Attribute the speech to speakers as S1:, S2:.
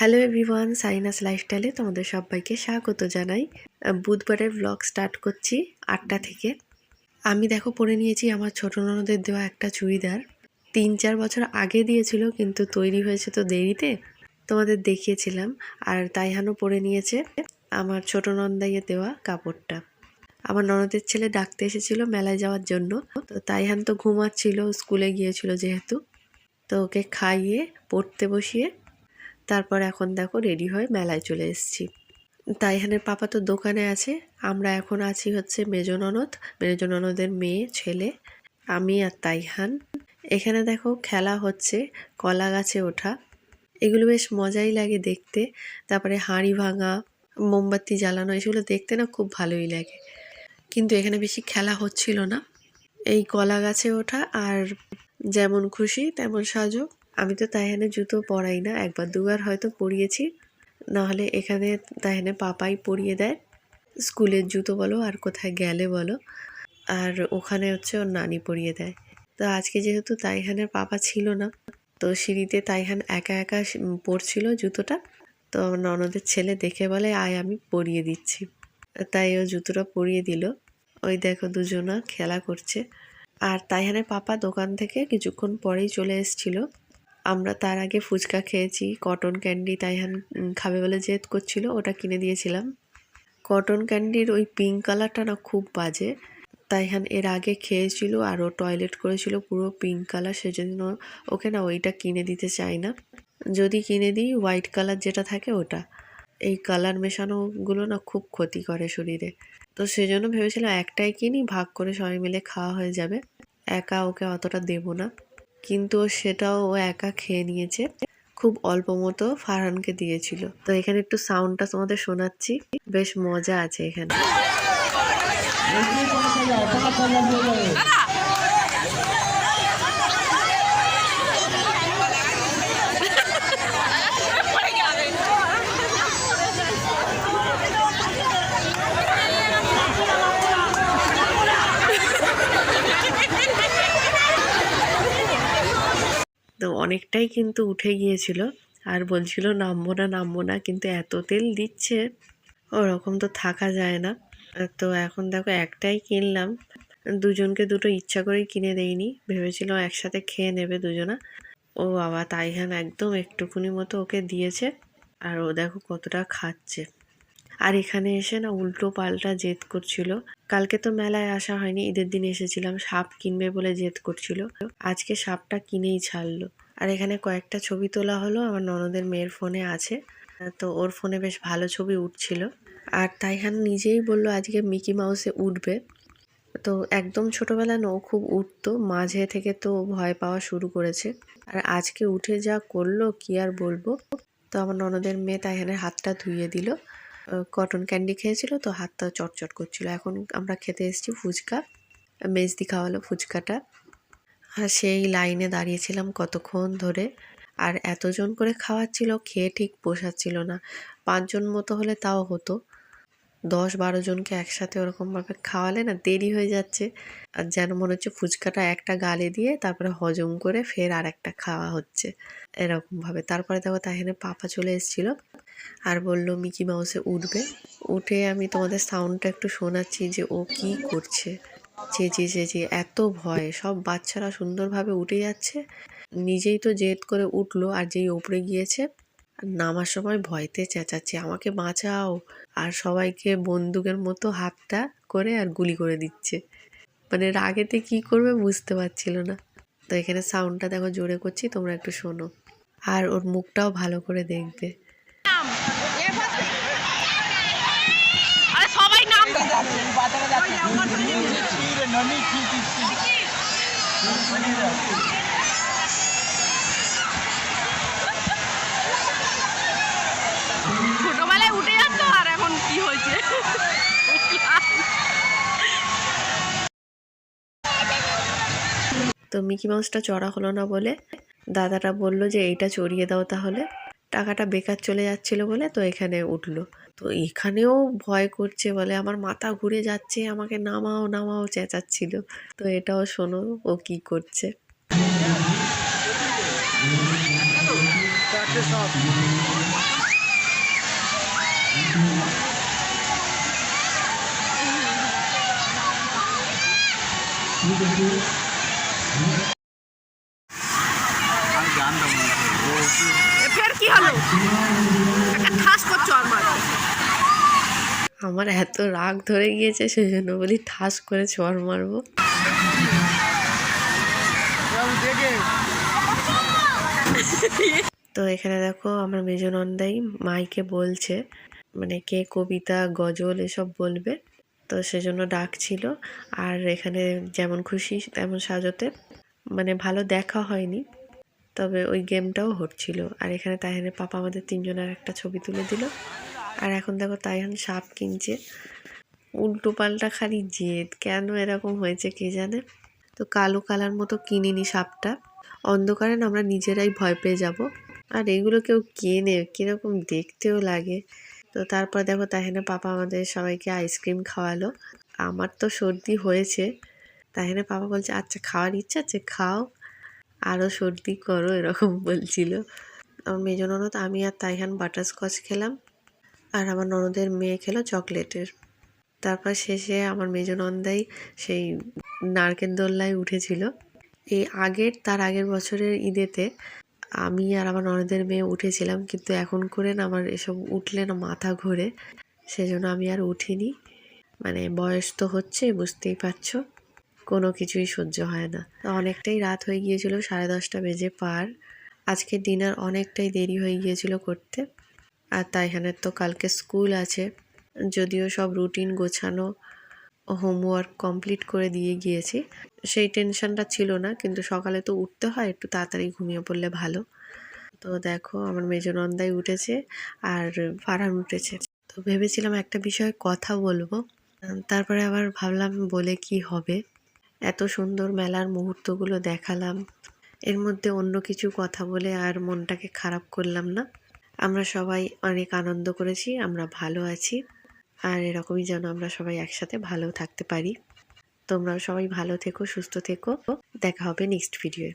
S1: Hello everyone sinus লাইফস্টাইলে তোমাদের সবাইকে স্বাগত জানাই। বুধবারের ব্লগ স্টার্ট করছি আটটা থেকে। আমি দেখো পরে নিয়েছি আমার ছোট ননদের দেওয়া একটা চুড়িদার। তিন চার বছর আগে দিয়েছিল, কিন্তু তৈরি হয়েছে তো দেরিতে। তোমাদের দেখিয়েছিলাম, আর তাইহানও পরে নিয়েছে আমার ছোট নন্দাইয়ে দেওয়া কাপড়টা। আমার ননদের ছেলে ডাকতে এসেছিল মেলায় যাওয়ার জন্য। তো তাইহান তো ঘুমাচ্ছিল, স্কুলে গিয়েছিল যেহেতু। তো ওকে খাইয়ে, পড়তে বসিয়ে তারপর এখন দেখো রেডি হয়ে মেলায় চলে এসেছি। তাইহানের পাপা তো দোকানে আছে। আমরা এখন আছি হচ্ছে মেজ ননদ, মেজ ননদের মেয়ে, ছেলে, আমি আর তাইহান। এখানে দেখো খেলা হচ্ছে, কলা গাছে ওঠা। এগুলো বেশ মজাই লাগে দেখতে। তারপরে হাঁড়ি ভাঙা, মোমবাতি জ্বালানো এগুলো দেখতে না খুব ভালোই লাগে। কিন্তু এখানে বেশি খেলা হচ্ছিল না। এই কলা গাছে ওঠা আর যেমন খুশি তেমন সাজো। আমি তো তাইহানে জুতো পরাই না, একবার দুবার হয়তো পরিয়েছি। নাহলে এখানে তাইহানে পাপাই পরিয়ে দেয়। স্কুলের জুতো বলো আর কোথায় গেলে বলো। আর ওখানে হচ্ছে ওর নানি পরিয়ে দেয়। তো আজকে যেহেতু তাইহানের পাপা ছিল না, তো সিঁড়িতে তাইহান একা একা পরছিল জুতোটা। তো ননদের ছেলে দেখে বলে, আয়, আমি পরিয়ে দিচ্ছি। তাই ও জুতোটা পরিয়ে দিল। ওই দেখো দুজনা খেলা করছে। আর তাইহানের পাপা দোকান থেকে কিছুক্ষণ পরেই চলে এসেছিল। আমরা তার আগে ফুচকা খেয়েছি কটন ক্যান্ডি তাইহান খাবে বলে জেদ করছিল, ওটা কিনে দিয়েছিলাম। কটন ক্যান্ডির ওই পিঙ্ক কালারটা না খুব বাজে। তাইহান এর আগে খেয়েছিল আর ও টয়লেট করেছিল পুরো পিঙ্ক কালার সেজন্য ওকে না ওইটা কিনে দিতে চাই না। যদি কিনে দিই হোয়াইট কালার যেটা থাকে ওটা। এই কালার মেশানোগুলো না খুব ক্ষতি করে শরীরে। তো সেজন্য ভেবেছিলাম একটাই কিনি, ভাগ করে সবাই মিলে খাওয়া হয়ে যাবে। একা ওকে অতটা দেবো না। কিন্তু সেটাও ও একা খেয়ে নিয়েছে। খুব অল্প মতো ফারহানকে দিয়েছিল। তো এখানে একটু সাউন্ডটা তোমাদের শোনাচ্ছি। বেশ মজা আছে এখানে। অনেকটাই কিন্তু উঠে গিয়েছিল। আর বলছিল, নামবো না নামবো না, কিন্তু এত তেল দিচ্ছে, ওরকম তো থাকা যায় না। তো এখন দেখো একটাই কিনলাম। দুজনকে দুটো ইচ্ছা করেই কিনে দেইনি, ভেবেছিল একসাথে খেয়ে নেবে দুজনা। ও বাবা তাই তাইহান একদম একটুকুনি মতো ওকে দিয়েছে, আর ও দেখো কতটা খাচ্ছে। আর এখানে এসে না উল্টো পাল্টা জেদ করছিল। কালকে তো মেলায় আসা হয়নি, ঈদের দিন এসেছিলাম, সাপ কিনবে বলে জেদ করছিল। আজকে সাপটা কিনেই ছাড়লো। আর এখানে কয়েকটা ছবি তোলা হলো, আমার ননদের মেয়ের ফোনে আছে। তো ওর ফোনে বেশ ভালো ছবি উঠছিল। আর তাইহান নিজেই বলল, আজকে মিকি মাউসে উঠবে। তো একদম ছোটবেলা না খুব উঠতো। মাঝে থেকে তো ভয় পাওয়া শুরু করেছে। আর আজকে উঠে যা করল, কি আর বলব? তো আমার ননদের মেয়ে তাইহানের হাতটা ধুইয়ে দিল। কটন ক্যান্ডি খেয়েছিল, তো হাতটা চটচট করছিল। এখন আমরা খেতে এসেছি ফুচকা। মেজদি খাওয়ালো ফুচকাটা। আর সেই লাইনে দাঁড়িয়েছিলাম কতক্ষণ ধরে। আর এতজন করে খাওয়াচ্ছিল, খেয়ে ঠিক পোষাচ্ছিল না। পাঁচজন মতো হলে তাও হতো। দশ বারো জনকে একসাথে ওরকমভাবে খাওয়ালে না দেরি হয়ে যাচ্ছে। আর যেন মনে হচ্ছে ফুচকাটা একটা গালে দিয়ে তারপরে হজম করে ফের আর একটা খাওয়া হচ্ছে। এরকমভাবে। তারপরে দেখো তাহেনে পাপা চলে এসেছিল। আর বলল, মিকি মাউসে উঠবে। উঠে আমি তোমাদের সাউন্ডটা একটু শোনাচ্ছি যে ও কি করছে। চেঁচিয়ে চেঁচিয়ে এত ভয় সব বাচ্চারা সুন্দরভাবে উঠে যাচ্ছে নিজেই তো জেদ করে উঠল আর যেই উপরে গিয়েছে নামার সময় ভয়তে চেঁচাচ্ছে আমাকে বাঁচাও আর সবাইকে বন্দুকের মতো হাতটা করে আর গুলি করে দিচ্ছে মানে রাগেতে কি করবে বুঝতে পারছিল না তো এখানে সাউন্ডটা দেখো জোরে করছি তোমরা একটু শোনো আর ওর মুখটাও ভালো করে দেখবে
S2: সবাই নাম ছোটবেলায় উঠে আর এখন কি হয়েছে?
S1: তো মিকি মাউসটা চড়া হলো না বলে দাদাটা বলল যে এইটা চড়িয়ে দাও তাহলে। টাকাটা বেকার চলে যাচ্ছিল বলে তো এখানে উঠল। তো এখানেও ভয় করছে বলে, আমার মাথা ঘুরে যাচ্ছে, আমাকে নামাও নামাও, চেঁচাচ্ছিল। তো এটাও শোনো, ও কি করছে।
S2: আমার
S1: এত রাগ ধরে গিয়েছে সেই জন্য বলি ঠাস করে চড় মারবো। তো এখানে দেখো আমার মেজনন্দাই মাইকে বলছে মানে কে কবিতা, গজল এসব বলবে। তো সেজন্য ডাকছিল, আর এখানে যেমন খুশি তেমন সাজতে মানে ভালো দেখা হয়নি। তবে ওই গেমটাও হচ্ছিল। আর এখানে তাইহানের পাপা আমাদের তিনজনের একটা ছবি তুলে দিল। আর এখন দেখো তাইহান সাপ কিনছে। উল্টো পাল্টা খালি জেদ। কেন এরকম হয়েছে কে জানে? তো কালো কালার মতো কিনিনি সাপটা। অন্ধকারে আমরা নিজেরাই ভয় পেয়ে যাব। আর এগুলো কেউ কেনে, কীরকম দেখতেও লাগে। তো তারপর দেখো তাহেনে পাপা আমাদের সবাইকে আইসক্রিম খাওয়ালো। আমার তো সর্দি হয়েছে। তাহেনে পাপা বলছে আচ্ছা খাওয়ার ইচ্ছা আছে, খাও। আরও সর্দি করো, এরকম বলছিল। আমার মেজ ননদ, আমি আর তাইহান বাটারস্কচ খেলাম। আর আমার ননদের মেয়ে খেলো চকলেটের। তারপর শেষে আমার মেজ নন্দাই সেই নারকেল দোল্লায় উঠেছিল। এই আগের, তার আগের বছরের ঈদেতে আমি আর আমার ননদের মেয়ে উঠেছিলাম, কিন্তু এখন করে না আমার এসব উঠলে না মাথা ঘোরে। সেজন্য আমি আর উঠিনি। মানে বয়স তো হচ্ছে, বুঝতেই পারছ। কোনো কিছুই সহ্য হয় না। অনেকটাই রাত হয়ে গিয়েছিল, সাড়ে দশটা বেজে পার। আজকে ডিনার অনেকটাই দেরি হয়ে গিয়েছিল করতে। আর তাইহানের তো কালকে স্কুল আছে। যদিও সব রুটিন গোছানো, হোমওয়ার্ক কমপ্লিট করে দিয়ে গিয়েছি। সেই টেনশনটা ছিল না, কিন্তু সকালে তো উঠতে হয়, একটু তাড়াতাড়ি ঘুমিয়ে পড়লে ভালো। তো দেখো, আমার মেজনন্দাই উঠেছে আর ফারহান উঠেছে। তো ভেবেছিলাম একটা বিষয়ে কথা বলব। তারপরে আবার ভাবলাম বলে কি হবে? এত সুন্দর মেলার মুহূর্তগুলো দেখালাম। এর মধ্যে অন্য কিছু কথা বলে আর মনটাকে খারাপ করলাম না। আমরা সবাই অনেক আনন্দ করেছি, আমরা ভালো আছি। আর এরকমই যেন আমরা সবাই একসাথে ভালো থাকতে পারি। তোমরাও সবাই ভালো থেকো, সুস্থ থেকো। দেখা হবে নেক্সট ভিডিওয়ে